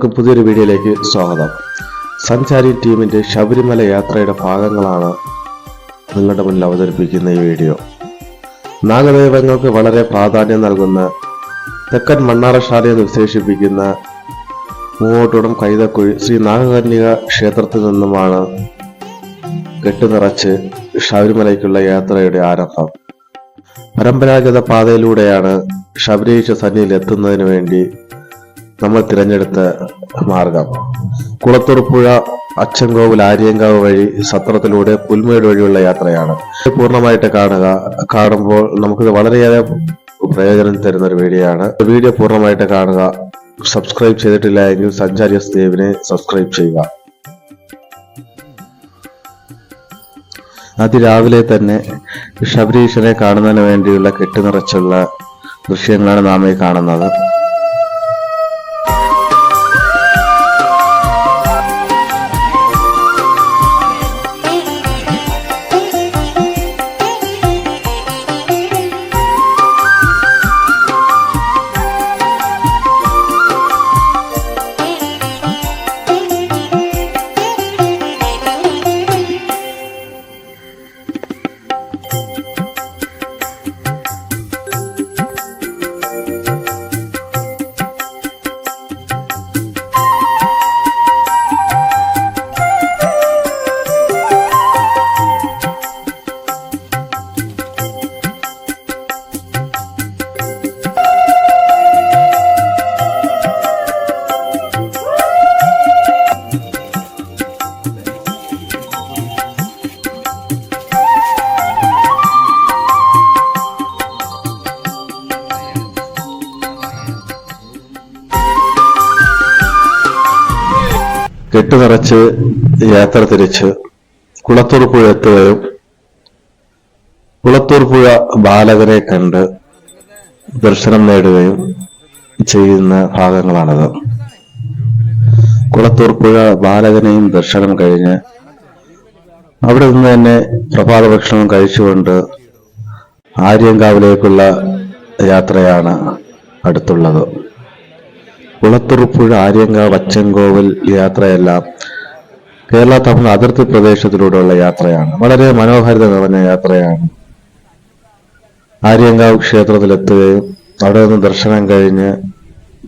എല്ലാവർക്കും പുതിയൊരു വീഡിയോയിലേക്ക് സ്വാഗതം. സഞ്ചാരി ടീമിന്റെ ശബരിമല യാത്രയുടെ ഭാഗങ്ങളാണ് നിങ്ങളുടെ മുന്നിൽ അവതരിപ്പിക്കുന്ന ഈ വീഡിയോ. നാഗദൈവങ്ങൾക്ക് വളരെ പ്രാധാന്യം നൽകുന്ന തെക്കൻ മണ്ണാറശാല എന്ന് വിശേഷിപ്പിക്കുന്ന മൂവോട്ടോടം കൈതക്കുഴി ശ്രീ നാഗകന്യക ക്ഷേത്രത്തിൽ നിന്നുമാണ് കെട്ടുനിറച്ച് ശബരിമലയ്ക്കുള്ള യാത്രയുടെ ആരംഭം. പരമ്പരാഗത പാതയിലൂടെയാണ് ശബരീശ സന്നിയിൽ എത്തുന്നതിന് വേണ്ടി നമ്മൾ തിരഞ്ഞെടുത്ത മാർഗം. കുളത്തൂർ പുഴ അച്ചൻകോവിൽ ആര്യങ്കാവ് വഴി സത്രത്തിലൂടെ പുൽമേട് വഴിയുള്ള യാത്രയാണ്. പൂർണമായിട്ട് കാണുക. കാണുമ്പോൾ നമുക്കിത് വളരെയേറെ പ്രയോജനം തരുന്ന ഒരു വീഡിയോ ആണ് വീഡിയോ പൂർണമായിട്ട് കാണുക. സബ്സ്ക്രൈബ് ചെയ്തിട്ടില്ല എങ്കിൽ സഞ്ചാരി ദേവിനെ സബ്സ്ക്രൈബ് ചെയ്യുക. അതിരാവിലെ തന്നെ ശബരീശനെ കാണുന്നതിന് വേണ്ടിയുള്ള കെട്ടുനിറച്ചുള്ള ദൃശ്യങ്ങളാണ് നാം ഈ കാണുന്നത്. കെട്ടുനിറച്ച് യാത്ര തിരിച്ച് കുളത്തൂർ പുഴ എത്തുകയും കുളത്തൂർ പുഴ ബാലകരെ കണ്ട് ദർശനം നേടുകയും ചെയ്യുന്ന ഭാഗങ്ങളാണത്. കുളത്തൂർ പുഴ ബാലകനെയും ദർശനം കഴിഞ്ഞ് അവിടെ നിന്ന് തന്നെ പ്രഭാത ഭക്ഷണം കഴിച്ചുകൊണ്ട് ആര്യങ്കാവിലേക്കുള്ള യാത്രയാണ് അടുത്തുള്ളത്. കുളത്തുറുപ്പുഴ ആര്യങ്കാവ് അച്ചൻകോവിൽ യാത്രയെല്ലാം. കേരള തമിഴ് അതിർത്തി പ്രദേശത്തിലൂടെയുള്ള യാത്രയാണ്. വളരെ മനോഹാരിത നിറഞ്ഞ യാത്രയാണ്. ആര്യങ്കാവ് ക്ഷേത്രത്തിലെത്തുകയും അവിടെ നിന്ന് ദർശനം കഴിഞ്ഞ്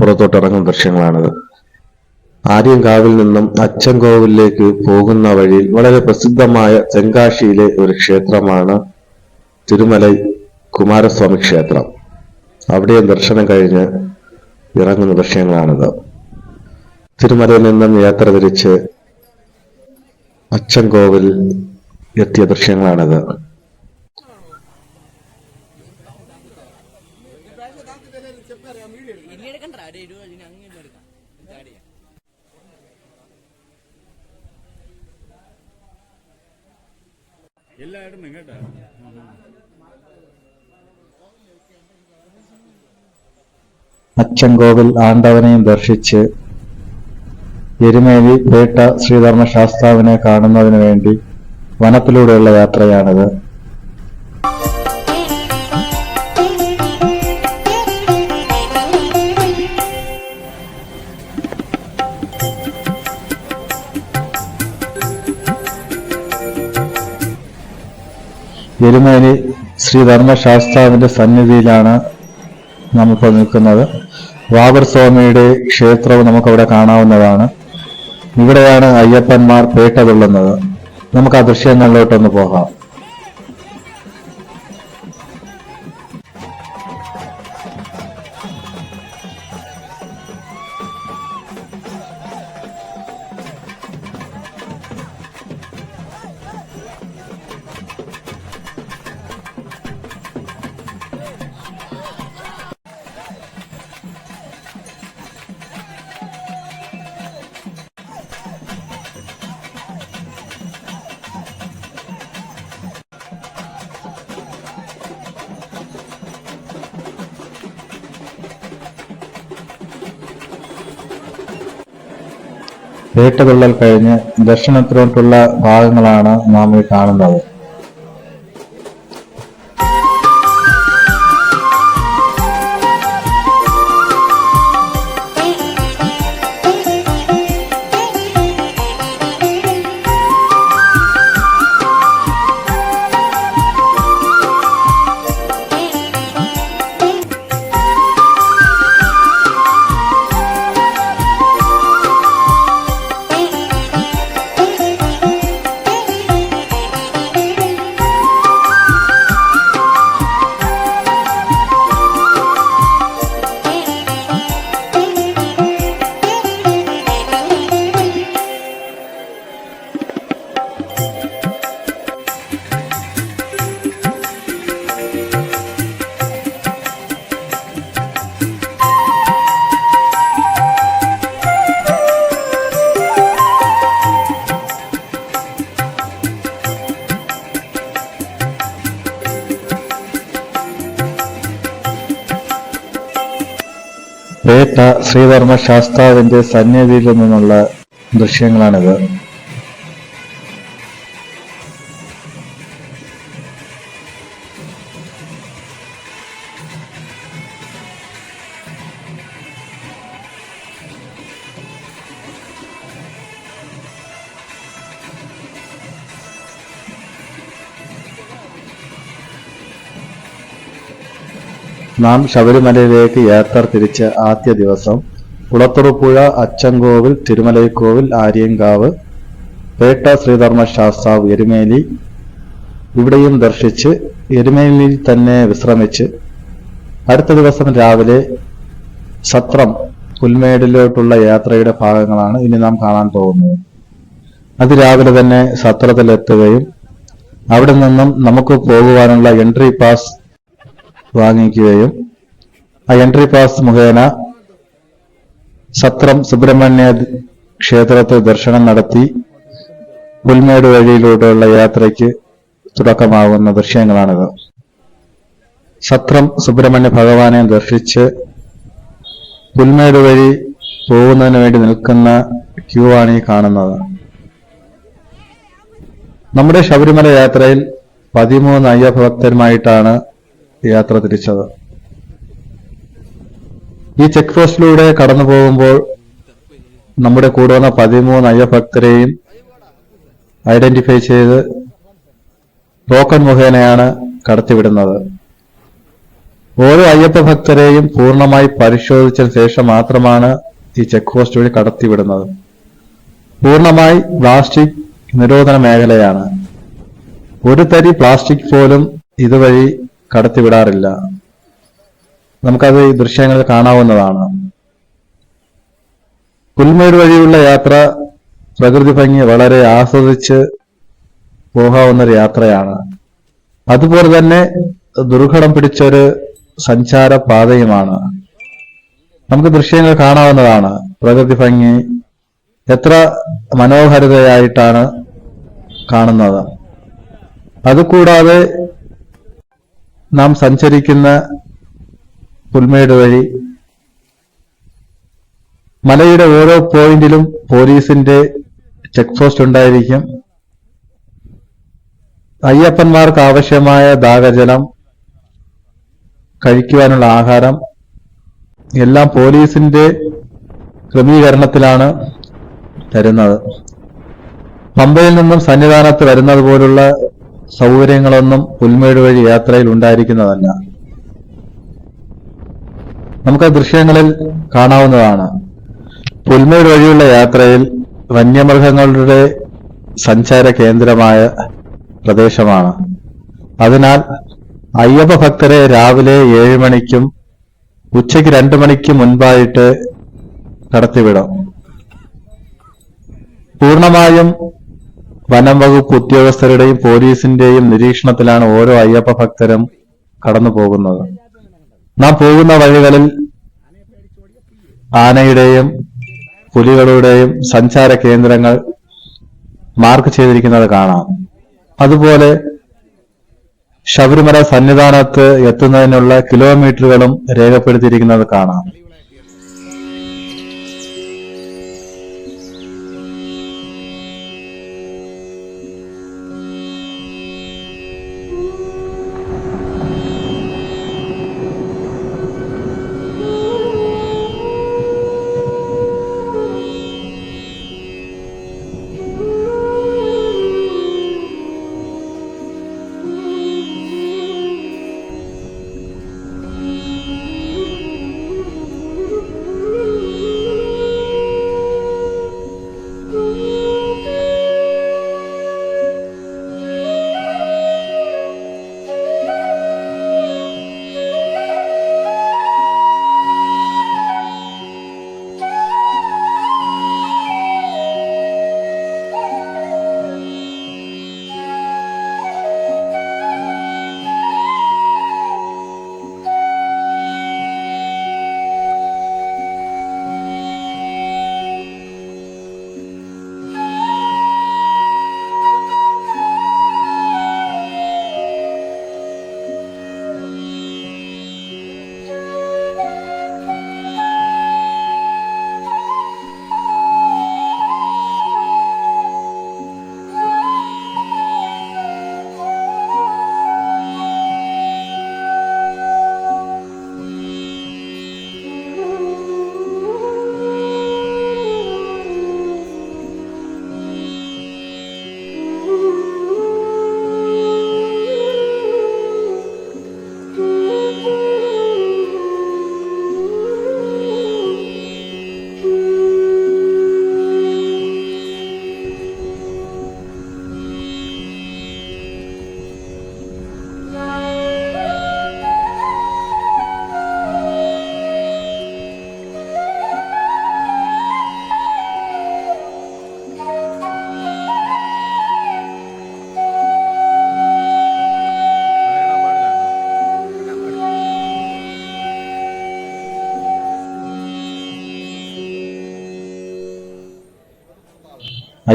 പുറത്തോട്ടിറങ്ങുന്ന ദൃശ്യങ്ങളാണിത്. ആര്യങ്കാവിൽ നിന്നും അച്ചൻകോവിലേക്ക് പോകുന്ന വഴിയിൽ വളരെ പ്രസിദ്ധമായ തെങ്കാശിയിലെ ഒരു ക്ഷേത്രമാണ് തിരുമലൈ കുമാരസ്വാമി ക്ഷേത്രം. അവിടെയും ദർശനം കഴിഞ്ഞ് ഇറങ്ങുന്ന ദൃശ്യങ്ങളാണിത് തിരുമലയിൽ നിന്നും യാത്ര തിരിച്ച് അച്ചൻകോവിൽ എത്തിയ ദൃശ്യങ്ങളാണിത് അച്ചൻകോവിൽ ആണ്ടവനെയും ദർശിച്ച് എരുമേലി പേട്ട ശ്രീധർമ്മ ശാസ്താവിനെ കാണുന്നതിന് വേണ്ടി വനത്തിലൂടെയുള്ള യാത്രയാണിത്. എരുമേലി ശ്രീധർമ്മ ശാസ്താവിന്റെ സന്നിധിയിലാണ് നമ്മിപ്പോൾ നിൽക്കുന്നത് വാബർ സ്വാമിയുടെ ക്ഷേത്രവും നമുക്കവിടെ കാണാവുന്നതാണ്. ഇവിടെയാണ് അയ്യപ്പന്മാർ പേട്ട കൊള്ളുന്നത്. നമുക്ക് ആ ദൃശ്യങ്ങളിലോട്ടൊന്ന് പോകാം. വേട്ടതുള്ളൽ കഴിഞ്ഞ് ദക്ഷിണത്തിലോട്ടുള്ള ഭാഗങ്ങളാണ് നാം ഈ കാണുന്നത്. പേട്ട ശ്രീധർമ്മ ശാസ്താവിന്റെ സന്നിധിയിൽ നിന്നുള്ള ദൃശ്യങ്ങളാണിത്. നാം ശബരിമലയിലേക്ക് യാത്ര തിരിച്ച ആദ്യ ദിവസം കുളത്തുറുപ്പുഴ അച്ചൻകോവിൽ തിരുമലൈക്കോവിൽ ആര്യങ്കാവ് പേട്ട ശ്രീധർമ്മ ശാസ്താവ് എരുമേലി ഇവിടെയും ദർശിച്ച് എരുമേലിയിൽ തന്നെ വിശ്രമിച്ച് അടുത്ത ദിവസം രാവിലെ സത്രം പുൽമേടിലോട്ടുള്ള യാത്രയുടെ ഭാഗങ്ങളാണ് ഇനി നാം കാണാൻ പോകുന്നത്. അതിരാവിലെ തന്നെ സത്രത്തിലെത്തുകയും അവിടെ നിന്നും നമുക്ക് പോകുവാനുള്ള എൻട്രി പാസ് വാങ്ങിക്കുകയും ആ എൻട്രി പാസ് മുഖേന സത്രം സുബ്രഹ്മണ്യ ക്ഷേത്രത്തെ ദർശനം നടത്തി പുൽമേട് വഴിയിലൂടെയുള്ള യാത്രയ്ക്ക് തുടക്കമാകുന്ന ദൃശ്യങ്ങളാണിത്. സത്രം സുബ്രഹ്മണ്യ ഭഗവാനെ ദർശിച്ച് പുൽമേട് വഴി പോകുന്നതിന് വേണ്ടി നിൽക്കുന്ന ക്യൂ ആണ് ഈ കാണുന്നത്. നമ്മുടെ ശബരിമല യാത്രയിൽ പതിമൂന്ന് അയ്യപ്പ ഭക്തരുമായിട്ടാണ് യാത്ര തിരിച്ചത്. ഈ ചെക്ക് പോസ്റ്റിലൂടെ കടന്നു പോകുമ്പോൾ നമ്മുടെ കൂടെ വന്ന പതിമൂന്ന് അയ്യഭക്തരെയും ഐഡന്റിഫൈ ചെയ്ത് ടോക്കൺ മുഖേനയാണ് കടത്തിവിടുന്നത്. ഓരോ അയ്യപ്പ ഭക്തരെയും പൂർണമായി പരിശോധിച്ചതിന് ശേഷം മാത്രമാണ് ഈ ചെക്ക് പോസ്റ്റ് വഴി കടത്തിവിടുന്നത്. പൂർണമായി പ്ലാസ്റ്റിക് നിരോധന മേഖലയാണ്. ഒരു തരി പ്ലാസ്റ്റിക് പോലും ഇതുവഴി കടത്തിവിടാറില്ല. നമുക്കത് ഈ ദൃശ്യങ്ങൾ കാണാവുന്നതാണ്. പുൽമേട് വഴിയുള്ള യാത്ര പ്രകൃതി ഭംഗി വളരെ ആസ്വദിച്ച് പോകാവുന്നൊരു യാത്രയാണ്. അതുപോലെ തന്നെ ദുർഘടം പിടിച്ചൊരു സഞ്ചാര പാതയുമാണ് നമുക്ക് ദൃശ്യങ്ങൾ കാണാവുന്നതാണ്. പ്രകൃതി ഭംഗി എത്ര മനോഹരിതയായിട്ടാണ് കാണുന്നത്. അതുകൂടാതെ നാം സഞ്ചരിക്കുന്ന പുൽമേട് വഴി മലയുടെ ഓരോ പോയിന്റിലും പോലീസിന്റെ ചെക്ക് പോസ്റ്റ് ഉണ്ടായിരിക്കും. അയ്യപ്പന്മാർക്ക് ആവശ്യമായ ദാഹജലം കഴിക്കുവാനുള്ള ആഹാരം എല്ലാം പോലീസിന്റെ ക്രമീകരണത്തിലാണ് തരുന്നത്. പമ്പയിൽ നിന്നും സന്നിധാനത്ത് വരുന്നത് പോലുള്ള സൗകര്യങ്ങളൊന്നും പുൽമേട് വഴി യാത്രയിൽ ഉണ്ടായിരിക്കുന്നതല്ല. നമുക്ക് ദൃശ്യങ്ങളിൽ കാണാവുന്നതാണ്. പുൽമേട് വഴിയുള്ള യാത്രയിൽ വന്യമൃഗങ്ങളുടെ സഞ്ചാര കേന്ദ്രമായ പ്രദേശമാണ്. അതിനാൽ അയ്യപ്പ ഭക്തരെ രാവിലെ ഏഴ് മണിക്കും ഉച്ചയ്ക്ക് രണ്ടു മണിക്ക് മുൻപായിട്ട് കടത്തിവിടാം പൂർണമായും വനം വകുപ്പ് ഉദ്യോഗസ്ഥരുടെയും പോലീസിന്റെയും നിരീക്ഷണത്തിലാണ് ഓരോ അയ്യപ്പ ഭക്തരും കടന്നു പോകുന്നത്. നാം പോകുന്ന വഴികളിൽ ആനയുടെയും പുലികളുടെയും സഞ്ചാര കേന്ദ്രങ്ങൾ മാർക്ക് ചെയ്തിരിക്കുന്നത് കാണാം. അതുപോലെ ശബരിമല സന്നിധാനത്ത് എത്തുന്നതിനുള്ള കിലോമീറ്ററുകളും രേഖപ്പെടുത്തിയിരിക്കുന്നത് കാണാം.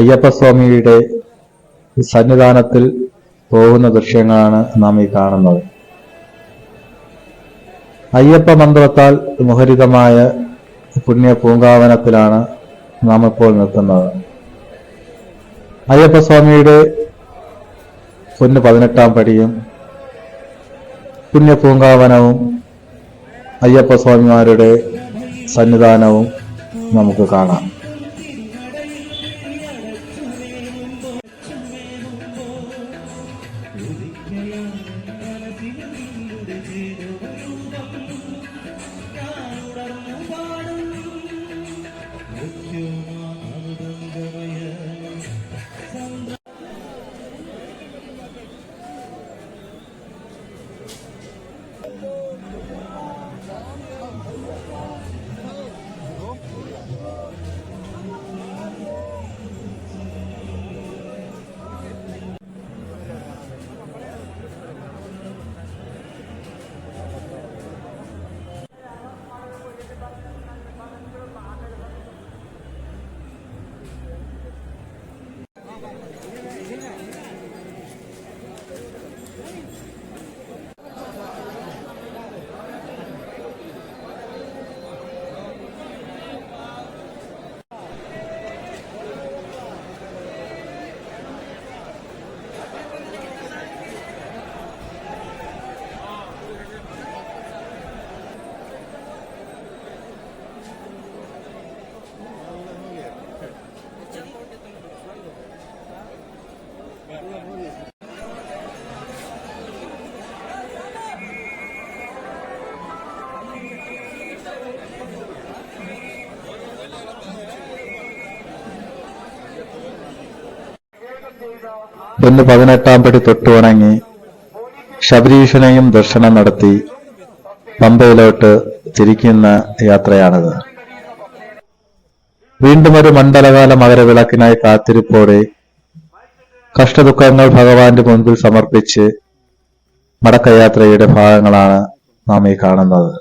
അയ്യപ്പസ്വാമിയുടെ സന്നിധാനത്തിൽ പോകുന്ന ദൃശ്യങ്ങളാണ് നാം ഈ കാണുന്നത്. അയ്യപ്പ മന്ത്രത്താൽ മുഹരിതമായ പുണ്യ പൂങ്കാവനത്തിലാണ് നാം ഇപ്പോൾ നിൽക്കുന്നത് അയ്യപ്പസ്വാമിയുടെ പൊന്ന് പതിനെട്ടാം പടിയും പുണ്യ പൂങ്കാവനവും അയ്യപ്പസ്വാമിമാരുടെ സന്നിധാനവും നമുക്ക് കാണാം. പൊന്ന് പതിനെട്ടാം പടി തൊട്ടു ശബരീഷനെയും ദർശനം നടത്തി പമ്പയിലോട്ട് തിരിക്കുന്ന യാത്രയാണിത്. വീണ്ടും ഒരു മണ്ഡലകാല മകരവിളക്കിനായി കാത്തിരിപ്പോടെ കഷ്ടദുഃഖങ്ങൾ ഭഗവാന്റെ മുൻപിൽ സമർപ്പിച്ച് മടക്കയാത്രയുടെ ഭാഗങ്ങളാണ് നാം ഈ കാണുന്നത്.